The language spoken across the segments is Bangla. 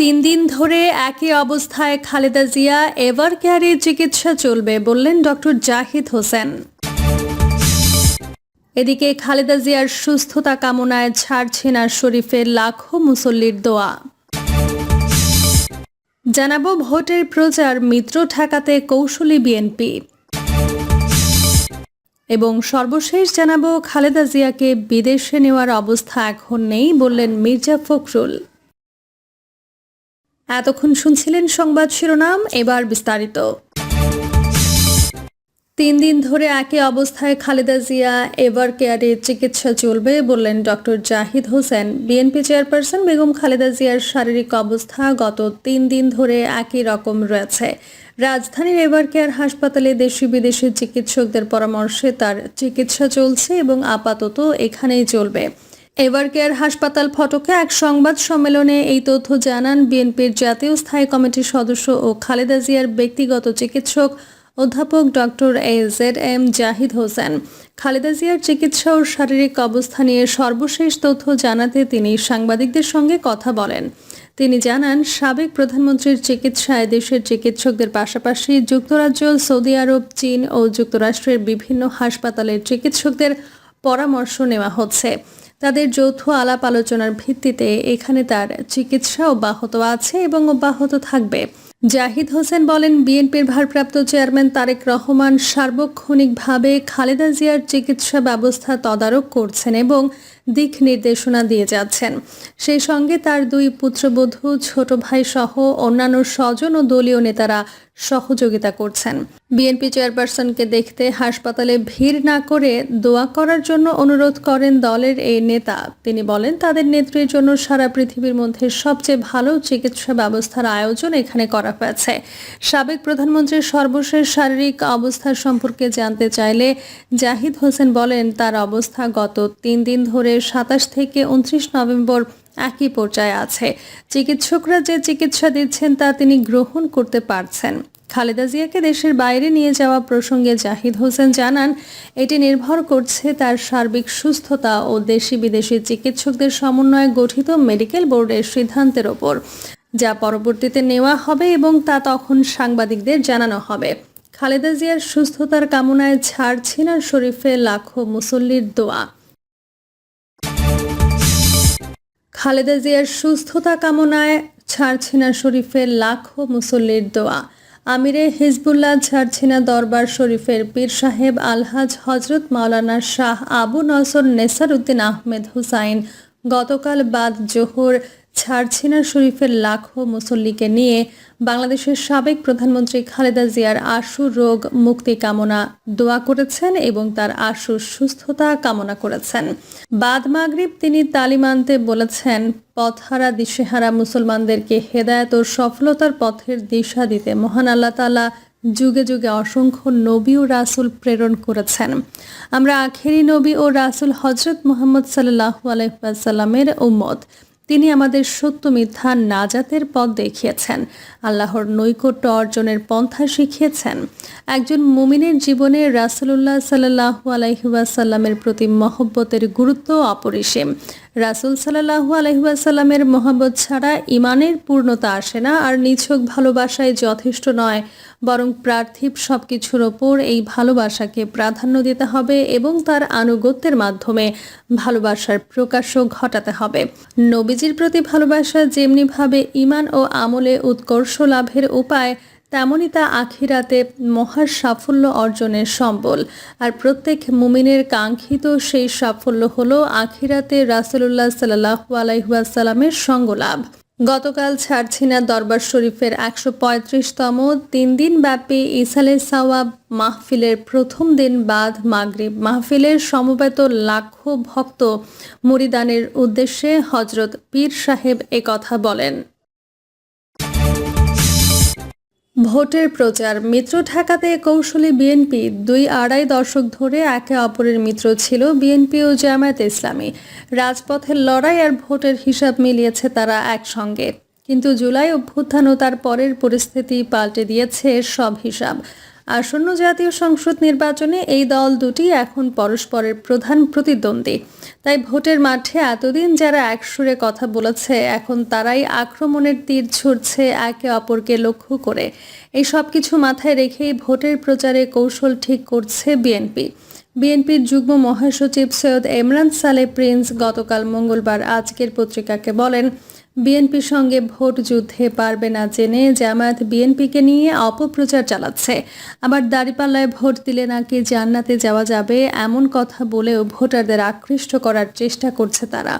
তিন দিন ধরে একই অবস্থায় খালেদা জিয়া এভার কেয়ারে চিকিৎসা চলবে বললেন ডক্টর জাহিদ হোসেন। এদিকে খালেদা জিয়ার সুস্থতা কামনায় ছাড়ছেন আর শরীফের লাখো মুসল্লির দোয়া। জানাব ভোটের প্রচার, মিত্র ঠেকাতে কৌশলী বিএনপি। এবং সর্বশেষ জানাব খালেদা জিয়াকে বিদেশে নেওয়ার অবস্থা এখন নেই বললেন মির্জা ফখরুল। এতক্ষণ শুনছিলেন সংবাদ শিরোনাম, এবার বিস্তারিত। তিন দিন ধরে একই অবস্থায় খালেদা জিয়া এভার কেয়ারে চিকিৎসা চলবে বললেন doctor Zahid Hossain. BNP chairperson Begum Khaleda জিয়ার শারীরিক অবস্থা গত তিন দিন ধরে একই রকম রয়েছে। রাজধানীর এভার কেয়ার হাসপাতালে দেশি বিদেশি চিকিৎসকদের পরামর্শে তার চিকিৎসা চলছে এবং আপাতত এখানেই চলবে। এভার কেয়ার হাসপাতাল ফটকে এক সংবাদ সম্মেলনে এই তথ্য জানান বিএনপির জাতীয় স্থায়ী কমিটির সদস্য ও খালেদা জিয়ার ব্যক্তিগত চিকিৎসক অধ্যাপক doctor A Z M Zahid Hossain. Khaleda জিয়ার চিকিৎসা ও শারীরিক অবস্থা নিয়ে সর্বশেষ তথ্য জানাতে তিনি সাংবাদিকদের সঙ্গে কথা বলেন। তিনি জানান, সাবেক প্রধানমন্ত্রীর চিকিৎসায় দেশের চিকিৎসকদের পাশাপাশি যুক্তরাজ্য, সৌদি আরব, চীন ও যুক্তরাষ্ট্রের বিভিন্ন হাসপাতালের চিকিৎসকদের পরামর্শ নেওয়া হচ্ছে। তাদের যৌথ আলাপ আলোচনার ভিত্তিতে এখানে তার চিকিৎসা অব্যাহত আছে এবং অব্যাহত থাকবে। জাহিদ হোসেন বলেন, বিএনপির ভারপ্রাপ্ত চেয়ারম্যান তারেক রহমান সার্বক্ষণিকভাবে খালেদা জিয়ার চিকিৎসা ব্যবস্থা তদারক করছেন এবং দিক নির্দেশনা দিয়ে যাচ্ছেন। সেই সঙ্গে তার দুই পুত্রবধূ, ছোট ভাই সহ অন্যান্য স্বজন ও দলীয় নেতারা সহযোগিতা করছেন। বিএনপি চেয়ারপারসনকে দেখতে হাসপাতালে ভিড় না করে দোয়া করার জন্য অনুরোধ করেন দলের এই নেতা। তিনি বলেন, তাদের নেত্রীর জন্য সারা পৃথিবীর মধ্যে সবচেয়ে ভালো চিকিৎসা ব্যবস্থার আয়োজন এখানে করা হয়েছে। সাবেক প্রধানমন্ত্রীর সর্বশেষ শারীরিক অবস্থা সম্পর্কে জানতে চাইলে জাহিদ হোসেন বলেন, তার অবস্থা গত তিন দিন ধরে সাতাশ থেকে উনত্রিশ নভেম্বর একই পর্যায়ে আছে। চিকিৎসকরা যে চিকিৎসা দিচ্ছেন তা তিনি গ্রহণ করতে পারছেন। খালেদা জিয়াকে দেশের বাইরে নিয়ে যাওয়া প্রসঙ্গে জাহিদ হোসেন জানান, এটি নির্ভর করছে তার সার্বিক সুস্থতা ও দেশি বিদেশি চিকিৎসকদের সমন্বয়ে গঠিত মেডিকেল বোর্ডের সিদ্ধান্তের ওপর, যা পরবর্তীতে নেওয়া হবে এবং তা তখন সাংবাদিকদের জানানো হবে। খালেদা জিয়ার সুস্থতার কামনায় ছাড়ছিনা শরীফে লাখো মুসল্লির দোয়া। খালেদা জিয়ার সুস্থতা কামনায় ছাড়ছিনা শরীফের লাখো মুসল্লির দোয়া। আমিরে হিজবুল্লাহ ঝারছিনা দরবার শরীফের পীর সাহেব আলহাজ হজরত মাওলানা শাহ আবু নসর নেসার উদ্দিন আহমেদ হুসাইন। গতকাল বাদ জোহর ছাড়ছিনা শরীফের লাখো মুসল্লিকে নিয়ে বাংলাদেশের সাবেক প্রধানমন্ত্রী খালেদা জিয়ার আশু রোগ মুক্তি কামনা দোয়া করেছেন এবং তার আশু সুস্থতা কামনা করেছেন। বাদ মাগরিব তিনি তালিম আনতে বলেছেন, পথহারা, দিশেহারা মুসলমানদেরকে হেদায়ত ও সফলতার পথের দিশা দিতে মহান আল্লাহ তালা যুগে যুগে অসংখ্য নবী ও রাসুল প্রেরণ করেছেন। আমরা আখেরি নবী ও রাসুল হজরত মোহাম্মদ সাল্লাহ আলহামের উম্মত। তিনি আমাদের সত্য মিথ্যা নাজাতের পথ দেখিয়েছেন। আল্লাহর নৈকট্য অর্জনের পন্থা শিখিয়েছেন। একজন মুমিনের জীবনে রাসুলুল্লাহ সাল্লাহ আলাইহুয়াসাল্লামের প্রতি মহব্বতের গুরুত্ব অপরিসীম। রাসুল সাল্লাহু আলহিহাসাল্লামের মহাব্বত ছাড়া ইমানের পূর্ণতা আসে না আর নিছক ভালোবাসায় যথেষ্ট নয়। বরং পার্থিব সব কিছুর ওপর এই ভালোবাসাকে প্রাধান্য দিতে হবে এবং তার আনুগত্যের মাধ্যমে ভালোবাসার প্রকাশও ঘটাতে হবে। নবীজির প্রতি ভালোবাসা যেমনিভাবে ইমান ও আমলে উৎকর্ষ লাভের উপায় তেমনই তা আখিরাতে মহা সাফল্য অর্জনের সম্বল। আর প্রত্যেক মুমিনের কাঙ্ক্ষিত সেই সাফল্য হলো আখিরাতে রাসুলুল্লাহ সাল্লাহ আলাইহাসাল্লামের সঙ্গলাভ। গতকাল ছাড়ছিনা দরবার শরীফের একশো পঁয়ত্রিশতম তিন দিন ব্যাপী ইসালে সাওয়াব মাহফিলের প্রথম দিন বাদ মাগরিব মাহফিলের সমবেত লাখো ভক্ত মুরিদানের উদ্দেশ্যে হজরত পীর সাহেব কথা বলেন। ভোটের প্রচার। মিত্র ঠেকাতে কৌশলী বিএনপি দুই আড়াই দশক ধরে একে অপরের মিত্র ছিল বিএনপি ও জামায়াত ইসলামী। রাজপথের লড়াই আর ভোটের হিসাব মিলিয়েছে তারা একসঙ্গে। কিন্তু জুলাই অভ্যুত্থান ও তার পরের পরিস্থিতি পাল্টে দিয়েছে সব হিসাব। আসন্ন জাতীয় সংসদ নির্বাচনে এই দল দুটি এখন পরস্পরের প্রধান প্রতিদ্বন্দ্বী। তাই ভোটের মাঠে এতদিন যারা একসুরে কথা বলেছে, এখন তারাই আক্রমণের তীর ছুড়ছে একে অপরকে লক্ষ্য করে। এই সব কিছু মাথায় রেখেই ভোটের প্রচারে কৌশল ঠিক করছে বিএনপি। বিএনপির যুগ্ম মহাসচিব সৈয়দ ইমরান সালে প্রিন্স গতকাল মঙ্গলবার আজকের পত্রিকাকে বলেন বিএনপির সঙ্গে ভোট যুদ্ধে পারবে না জেনে জামায়াত বিএনপিকে নিয়ে অপপ্রচার চালাচ্ছে। আবার দাঁড়িপাল্লায় ভোট দিলে নাকি জান্নাতে যাওয়া যাবে এমন কথা বলেও ভোটারদের আকৃষ্ট করার চেষ্টা করছে তারা।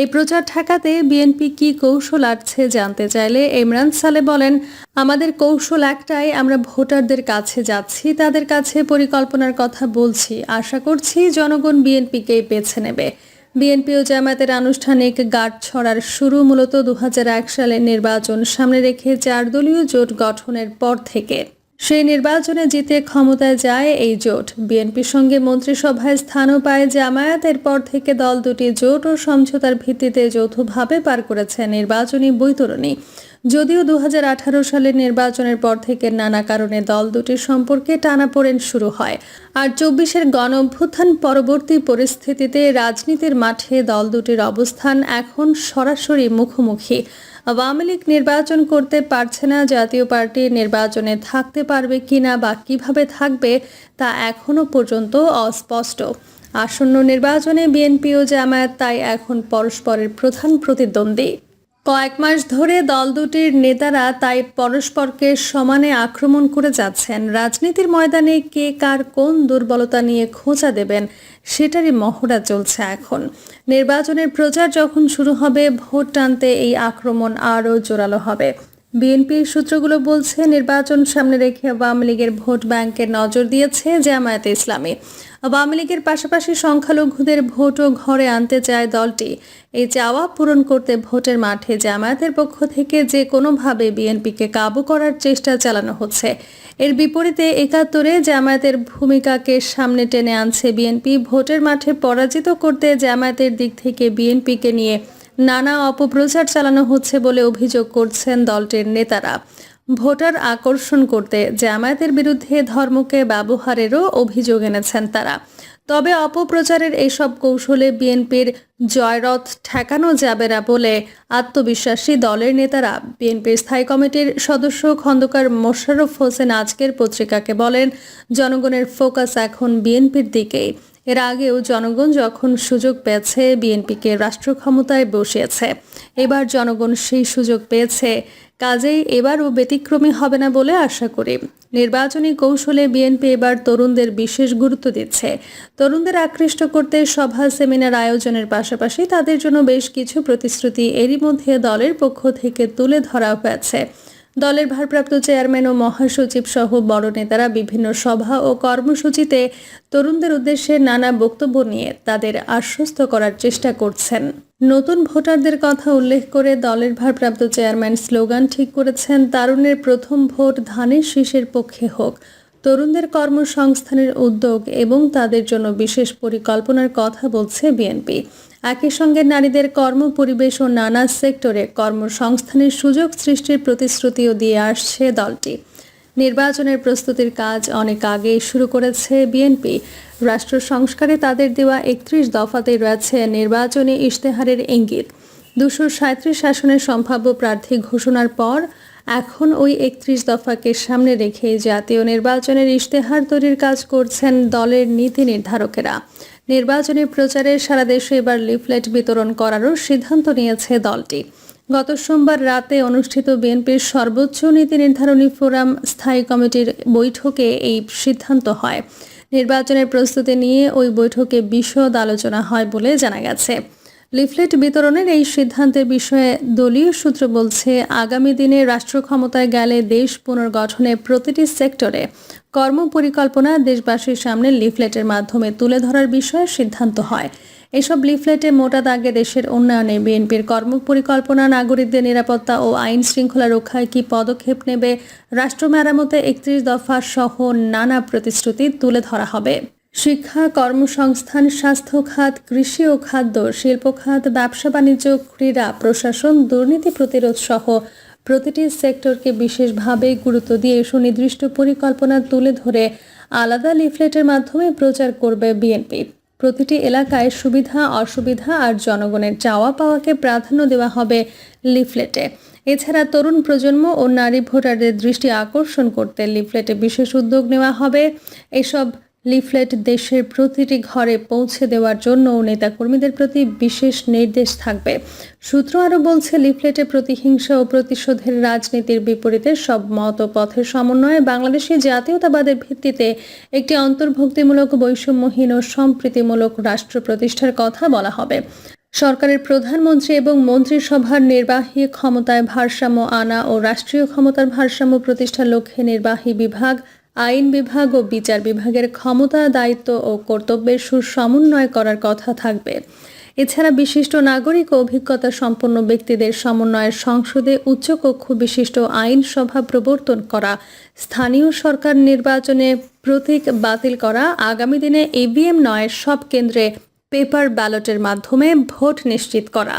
এই প্রচার ঠেকাতে বিএনপি কি কৌশল আটছে জানতে চাইলে ইমরান সালে বলেন, আমাদের কৌশল একটাই, আমরা ভোটারদের কাছে যাচ্ছি, তাদের কাছে পরিকল্পনার কথা বলছি। আশা করছি জনগণ বিএনপিকেই বেছে নেবে। বিএনপি ও জামায়াতের আনুষ্ঠানিক গাঁট ছড়ার শুরু মূলত দু হাজার এক সালের নির্বাচন সামনে রেখে চার দলীয় জোট গঠনের পর থেকে। সেই নির্বাচনে জিতে ক্ষমতায় যায় এই জোট। বিএনপির সঙ্গে মন্ত্রিসভায় স্থানও পায় জামায়াতের পর থেকে দল দুটি জোট ও সমঝোতার ভিত্তিতে যৌথভাবে পার করেছে নির্বাচনী বৈতরণী। যদিও দু হাজার আঠারো সালের নির্বাচনের পর থেকে নানা কারণে দল দুটির সম্পর্কে টানাপোড়েন শুরু হয়। আর চব্বিশের গণ অভ্যুত্থান পরবর্তী পরিস্থিতিতে রাজনীতির মাঠে দল দুটির অবস্থান এখন সরাসরি মুখোমুখি। আওয়ামী লীগ নির্বাচন করতে পারছে না, জাতীয় পার্টি নির্বাচনে থাকতে পারবে কিনা বা কীভাবে থাকবে তা এখনও পর্যন্ত অস্পষ্ট। আসন্ন নির্বাচনে বিএনপি ও জামায়াত তাই এখন পরস্পরের প্রধান প্রতিদ্বন্দ্বী। কয়েক মাস ধরে দল দুটির নেতারা তাই পরস্পরকে সমানে আক্রমণ করে যাচ্ছেন। রাজনীতির ময়দানে কে কার কোন দুর্বলতা নিয়ে খোঁজা দেবেন, সেটারই মহড়া চলছে এখন। নির্বাচনের প্রচার যখন শুরু হবে, ভোট টানতে এই আক্রমণ আরও জোরালো হবে। বিএনপির সূত্রগুলো বলছে, নির্বাচন সামনে রেখে আওয়ামী লীগের ভোট ব্যাংকে নজর দিয়েছে জামায়াতে ইসলামী। আওয়ামী লীগের পাশাপাশি সংখ্যালঘুদের ভোটও ঘরে আনতে চায় দলটি। এই চাওয়া পূরণ করতে ভোটের মাঠে জামায়াতের পক্ষ থেকে যে কোনোভাবে বিএনপিকে কাবু করার চেষ্টা চালানো হচ্ছে, এর বিপরীতে একাত্তরে জামায়াতের ভূমিকাকে সামনে টেনে আনছে বিএনপি। ভোটের মাঠে পরাজিত করতে জামায়াতের দিক থেকে বিএনপিকে নিয়ে নানা অপপ্রচার চালানো হচ্ছে বলে অভিযোগ করছেন দলটির নেতারা। ভোটার আকর্ষণ করতে জামায়াতের বিরুদ্ধে ধর্মকে ব্যবহারেরও অভিযোগ এনেছেন তারা। তবে অপপ্রচারের এইসব কৌশলে বিএনপির জয়রথ ঠেকানো যাবে না বলে আত্মবিশ্বাসী দলের নেতারা বিএনপির স্থায়ী কমিটির সদস্য খন্দকার মোশাররফ হোসেন আজকের পত্রিকাকে বলেন, জনগণের ফোকাস এখন বিএনপির দিকেই। এর আগেও জনগণ যখন সুযোগ পেয়েছে, বিএনপিকে রাষ্ট্র ক্ষমতায় বসিয়েছে। এবার জনগণ সেই সুযোগ পেয়েছে। কাজেই এবারও ব্যতিক্রমী হবে না বলে আশা করি। নির্বাচনী কৌশলে বিএনপি এবার তরুণদের বিশেষ গুরুত্ব দিচ্ছে। তরুণদের আকৃষ্ট করতে সভা, সেমিনার আয়োজনের পাশাপাশি তাদের জন্য বেশ কিছু প্রতিশ্রুতি এরই মধ্যে দলের পক্ষ থেকে তুলে ধরা হয়েছে। দলের ভারপ্রাপ্ত চেয়ারম্যান ও মহাসচিব সহ বড় নেতারা বিভিন্ন সভা ও কর্মসূচিতে তরুণদের উদ্দেশ্যে নানা বক্তব্য নিয়ে তাদের আশ্বস্ত করার চেষ্টা করছেন। নতুন ভোটারদের কথা উল্লেখ করে দলের ভারপ্রাপ্ত চেয়ারম্যান স্লোগান ঠিক করেছেন তারুণের প্রথম ভোট ধানের শীষের পক্ষে হোক। তরুণদের কর্মসংস্থানের উদ্যোগ এবং তাদের জন্য বিশেষ পরিকল্পনার কথা বলছে বিএনপি। একই সঙ্গে নারীদের কর্ম, পরিবেশ ও নানা সেক্টরে কর্মসংস্থানের সুযোগ সৃষ্টির প্রতিশ্রুতিও দিয়ে আসছে দলটি। নির্বাচনের প্রস্তুতির কাজ অনেক আগে শুরু করেছে বিএনপি। রাষ্ট্র সংস্কারে তাদের দেওয়া একত্রিশ দফাতে রয়েছে নির্বাচনী ইশতেহারের ইঙ্গিত। দুশো সাঁত্রিশ আসনের সম্ভাব্য প্রার্থী ঘোষণার পর এখন ওই একত্রিশ দফাকে সামনে রেখে জাতীয় নির্বাচনের ইশতেহার তৈরির কাজ করছেন দলের নীতি নির্ধারকেরা। নির্বাচনী প্রচারে সারা দেশে এবার লিফলেট বিতরণ করারও সিদ্ধান্ত নিয়েছে দলটি। গত সোমবার রাতে অনুষ্ঠিত বিএনপির সর্বোচ্চ নীতি নির্ধারণী ফোরাম স্থায়ী কমিটির বৈঠকে এই সিদ্ধান্ত হয়। নির্বাচনের প্রস্তুতি নিয়ে ওই বৈঠকে বিশদ আলোচনা হয় বলে জানা গেছে। লিফলেট বিতরণের এই সিদ্ধান্তের বিষয়ে দলীয় সূত্র বলছে, আগামী দিনে রাষ্ট্র ক্ষমতায় গেলে দেশ পুনর্গঠনে প্রতিটি সেক্টরে কর্মপরিকল্পনা দেশবাসীর সামনে লিফলেটের মাধ্যমে তুলে ধরার বিষয়ে সিদ্ধান্ত হয়। এসব লিফলেটে মোটা দাগে দেশের উন্নয়নে বিএনপির কর্মপরিকল্পনা, নাগরিকদের নিরাপত্তা ও আইন শৃঙ্খলা রক্ষায় কি পদক্ষেপ নেবে, রাষ্ট্র মেরামতে একত্রিশ দফা সহ নানা প্রতিশ্রুতি তুলে ধরা হবে। শিক্ষা, কর্মসংস্থান, স্বাস্থ্য খাত, কৃষি ও খাদ্য, শিল্প খাত, ব্যবসা বাণিজ্য, ক্রীড়া, প্রশাসন, দুর্নীতি প্রতিরোধ সহ প্রতিটি সেক্টরকে বিশেষভাবে গুরুত্ব দিয়ে সুনির্দিষ্ট পরিকল্পনা তুলে ধরে আলাদা লিফলেটের মাধ্যমে প্রচার করবে বিএনপি। প্রতিটি এলাকায় সুবিধা, অসুবিধা আর জনগণের চাওয়া পাওয়াকে প্রাধান্য দেওয়া হবে লিফলেটে। এছাড়া তরুণ প্রজন্ম ও নারী ভোটারদের দৃষ্টি আকর্ষণ করতে লিফলেটে বিশেষ উদ্যোগ নেওয়া হবে। এসব লিফলেট দেশের প্রতিটি ঘরে পৌঁছে দেওয়ার জন্য নেতাকর্মীদের প্রতি বিশেষ নির্দেশ থাকবে। সূত্র আরও বলছে, লিফলেটে প্রতিহিংসা ও প্রতিশোধের রাজনীতির বিপরীতে সব মত পথের সমন্বয়ে বাংলাদেশি জাতীয়তাবাদের ভিত্তিতে একটি অন্তর্ভুক্তিমূলক বৈষম্যহীন ও সম্প্রীতিমূলক রাষ্ট্র প্রতিষ্ঠার কথা বলা হবে। সরকারের প্রধানমন্ত্রী এবং মন্ত্রিসভার নির্বাহী ক্ষমতায় ভারসাম্য আনা ও রাষ্ট্রীয় ক্ষমতার ভারসাম্য প্রতিষ্ঠার লক্ষ্যে নির্বাহী বিভাগ আইন বিভাগ ও বিচার বিভাগের ক্ষমতা, দায়িত্ব ও কর্তব্যের সুসমন্বয় করার কথা থাকবে। এছাড়া বিশিষ্ট নাগরিক ও অভিজ্ঞতা সম্পন্ন ব্যক্তিদের সমন্বয়ের সংসদে উচ্চকক্ষ বিশিষ্ট আইন সভা প্রবর্তন করা, স্থানীয় সরকার নির্বাচনে প্রতীক বাতিল করা, আগামী দিনে ইভিএম নয় সব কেন্দ্রে পেপার ব্যালটের মাধ্যমে ভোট নিশ্চিত করা।